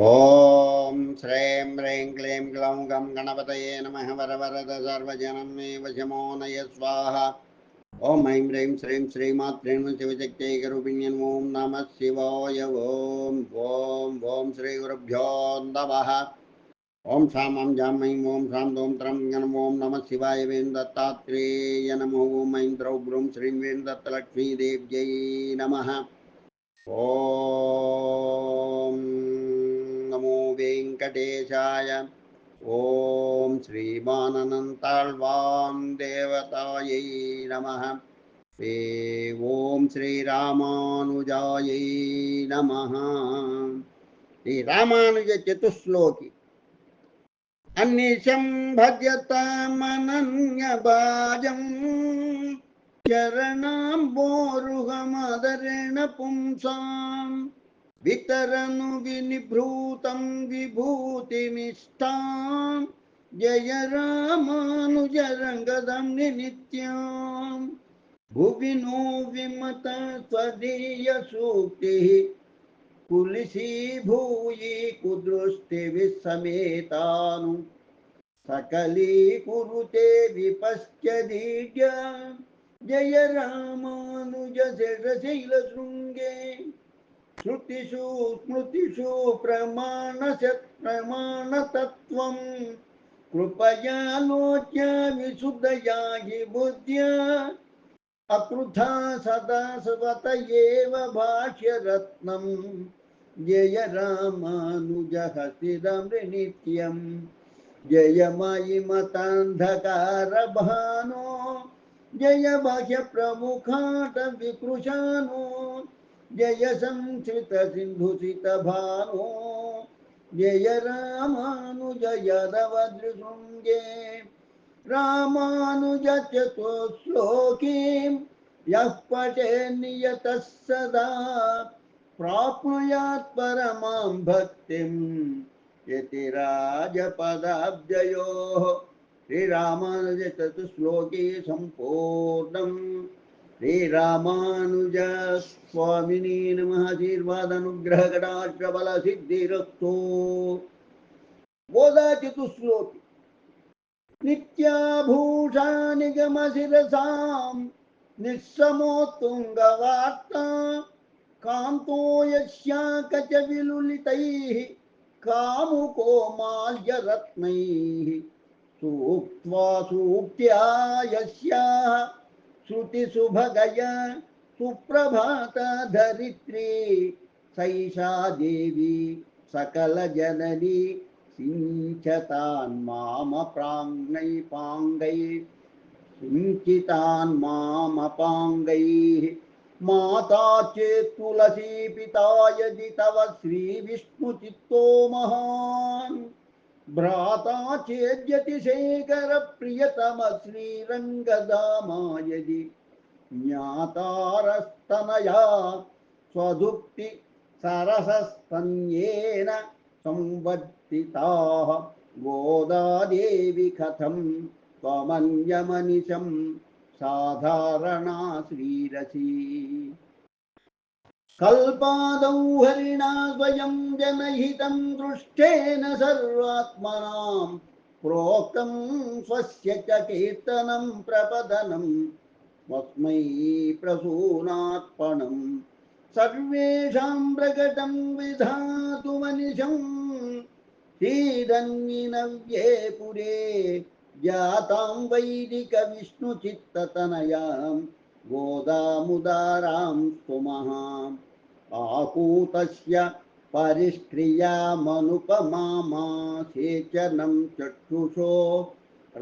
ॐ श्रीं ह्रीं क्लीं ग्लौं गं गणपतये नमः वरवरद सर्वजनमेव शमो नय स्वाहा। ॐ ऐं ह्रीं श्रीं श्रीमात्रेण शिवशक्त्यैकरूपिण्यन् ॐ नमः शिवाय। ॐ ॐ ॐ श्रीगुरुभ्यो नमः। ॐ शां ॐ जां ऐं ॐ शां दों त्रं गणम् ॐ नमः शिवाय। वेन्दत्तात्रेय नमो ॐ ऐं द्रौ ब्रूं श्रीं वेन्दत्तलक्ष्मीदेव्यै नमः। ॐ దత్తలక్ష్మీదేవ్యై నమ ఓం నమో వెంకటేశాయ ఓం శ్రీమాననంతాళ్వాన్ దేవతాయై నమ ఓం శ్రీరామానుజాయై నమ ఈ రామానుజ वितरनु वितरनुविनिभृतं विभूतिमिष्ठां जय रामानुजरङ्गदं निनित्याम् भुवि नो विमत स्वदीयसूक्तिः कुलिशी भूयि कुदृष्टिविसमेतानु सकलीकुरुते विपश्च दीर्घ जय रामानुजशिरशैलशृङ्गे श्रुतिषु, स्मृतिषु प्रमाणश प्रमाणतत्त्वं कृपयालोच्य विशुद्धया हि बुद्ध्या। अकृथा सदा स्वत एव भाष्यरत्नं जय रामानुजः स्थिरमृनित्यं जय मयिमतान्धकारभानो जय बाह्यप्रमुखाटविकृशानो जय संत सिंधु सित भानो जय रामानुजयरवदृशृङ्गे। रामानुजचतो श्लोकीं यः पठेन्नियतः सदा। प्राप्नुयात् परमां भक्तिं यति राजपदाब्जयोः श्रीरामानुज श्रीरामानुजचतुश्लोकी सम्पूर्णम्। श्रीरामानुज स्वामिनी नमः। आशीर्वादानुग्रह कटाक्ष बल सिद्धिरस्तु बोधा चतुश्लोक नित्याभूषा निगम शिरसां निःसमोत्तुङ्गवार्ता, कान्तो यस्याक कच विलुलितैः कामुको माल्यरत्नैः सूक्त्वा सूक्त्या यस्याः श्रुतिसुभगया सुप्रभाता धरित्री सैषा देवी सकलजननी सिञ्चतान् माम प्राङ्गैपाङ्गैः सिञ्चितान् मामपाङ्गैः माता चेत् तुलसीपिता यदि तव श्रीविष्णुचित्तो महान् భ్రాతా చేద్యతి శేఖర ప్రియతమ శ్రీరంగదామాయది. జ్ఞాతారస్తనయా స్వదుక్తి సరసస్తన్యేన సంవర్తితా గోదాదేవి కథం త్వమన్యమనిశం సాధారణా శ్రీరసి. कल्पादौ हरिणा स्वयं जनहितं दृष्टेन सर्वात्मनां प्रोक्तं स्वस्य च कीर्तनं प्रपदनं तस्मै प्रसूनात्पणं सर्वेषां प्रकटं विधातुमनिशं श्रीरन्विनव्ये पुरे जातां वैदिकविष्णुचित्ततनयां गोदामुदारां स्तुमः आहूतस्य परिष्क्रियामनुपमासेचनं चक्षुषो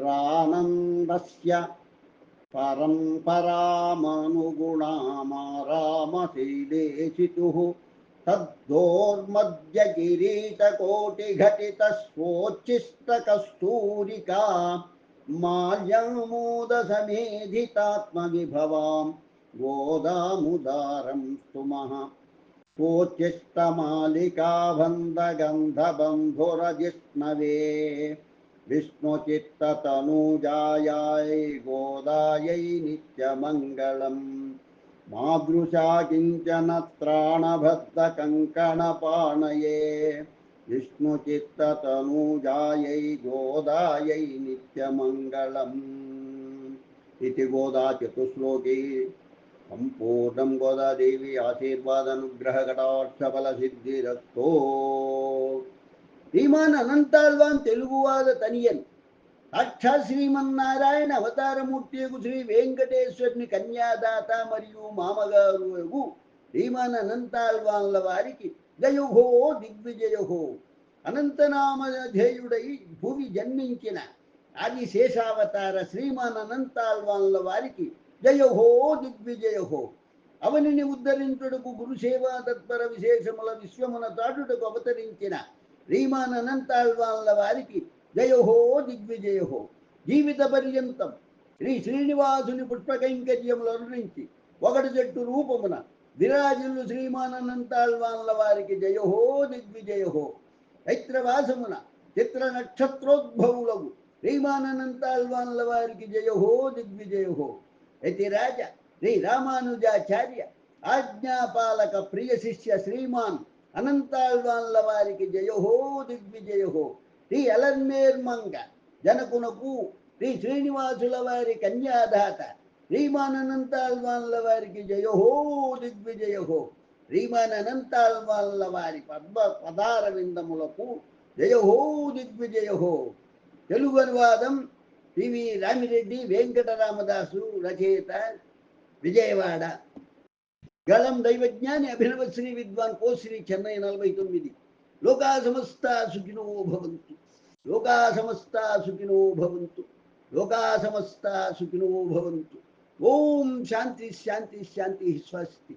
रानन्दस्य परम्परामनुगुणामारामशैलेशितुः तद्धोर्मद्यकिरीटकोटिघटितस्वोच्छिष्टकस्तूरिका माल्यमोदसमेधितात्मविभवां गोदामुदारं स्तुमः कोचिष्टमालिकाबन्धगन्धबन्धुरजिष्णवे विष्णुचित्ततनूजायै गोदायै नित्यमङ्गलम् मादृशा किञ्चन त्राणबद्धकङ्कणपाणये విష్ణుచిత్తతనూజాయై గోదాయై నిత్యమంగళం. ఇది గోదా చతుశ్లోకి. సంపూర్ణం గోదాదేవి ఆశీర్వాదనుగ్రహ కటాక్షఫల సిద్ధిరస్తో శ్రీమాన్ అనంతాల్వాన్ తెలుగువాద తనియన్. సాక్షాత్ శ్రీమన్నారాయణ అవతారమూర్తియగు శ్రీ వెంకటేశ్వరుని కన్యాదాత మరియు మామగారు శ్రీమాన్ అనంతాల్వాన్ల వారికి జయుహో దిగ్విజయుహో. అనంతనామధేయుడై భూమి జన్మించిన ఆది శేషావతార శ్రీమాన్ అనంతాల్వాన్ల వారికి జయహో దిగ్విజయహో. అవనిని ఉద్ధరించుటకు గురుసేవా తత్పర విశేషముల విశ్వమున చాటుటకు అవతరించిన శ్రీమాన్ అనంతాల్వాన్ల వారికి జయహో దిగ్విజయహో. జీవిత పర్యంతం శ్రీ శ్రీనివాసుని పుష్పకైంకర్యములు అనురించి ఒకటి చెట్టు రూపమున విరాజులు శ్రీమానంతాళ్వాన్ల వారికి జయహో దిగ్విజయహో చైత్రవాసమున చిత్ర నక్షత్రోద్భవులగు శ్రీమానంతాళ్వాన్ల వారికి జయహో దిగ్విజయహో యతిరాజ శ్రీ రామానుజాచార్య ఆజ్ఞాపాలక ప్రియ శిష్య శ్రీమాన్ అనంతాళ్వాన్ల వారికి జయహో దిగ్విజయహో శ్రీ అలర్మేర్మంగ జనకునకు శ్రీ శ్రీనివాసుల వారి కన్యాదాత శ్రీమాన్ అనంతాళ్వాన్ల వారికి జయహో దిగ్విజయహో. శ్రీమాన్ అనంతాళ్వాన్ల వారి పద్మ పదార విందములకు జయహో దిగ్విజయహో. తెలుగు అనువాదం పివి రామిరెడ్డి వెంకటరామదాసు రచయిత విజయవాడ. గళం దైవజ్ఞాని అభినవ శ్రీ విద్వాన్ కోశ్రీ చెన్నై నలభై తొమ్మిది లోకా సమస్త సుఖినో భవంతు. లోకా సమస్త సుఖినో భవంతు. లోకా సమస్త సుఖినో భవంతు. ओम शांति शांति शांति स्वस्ति।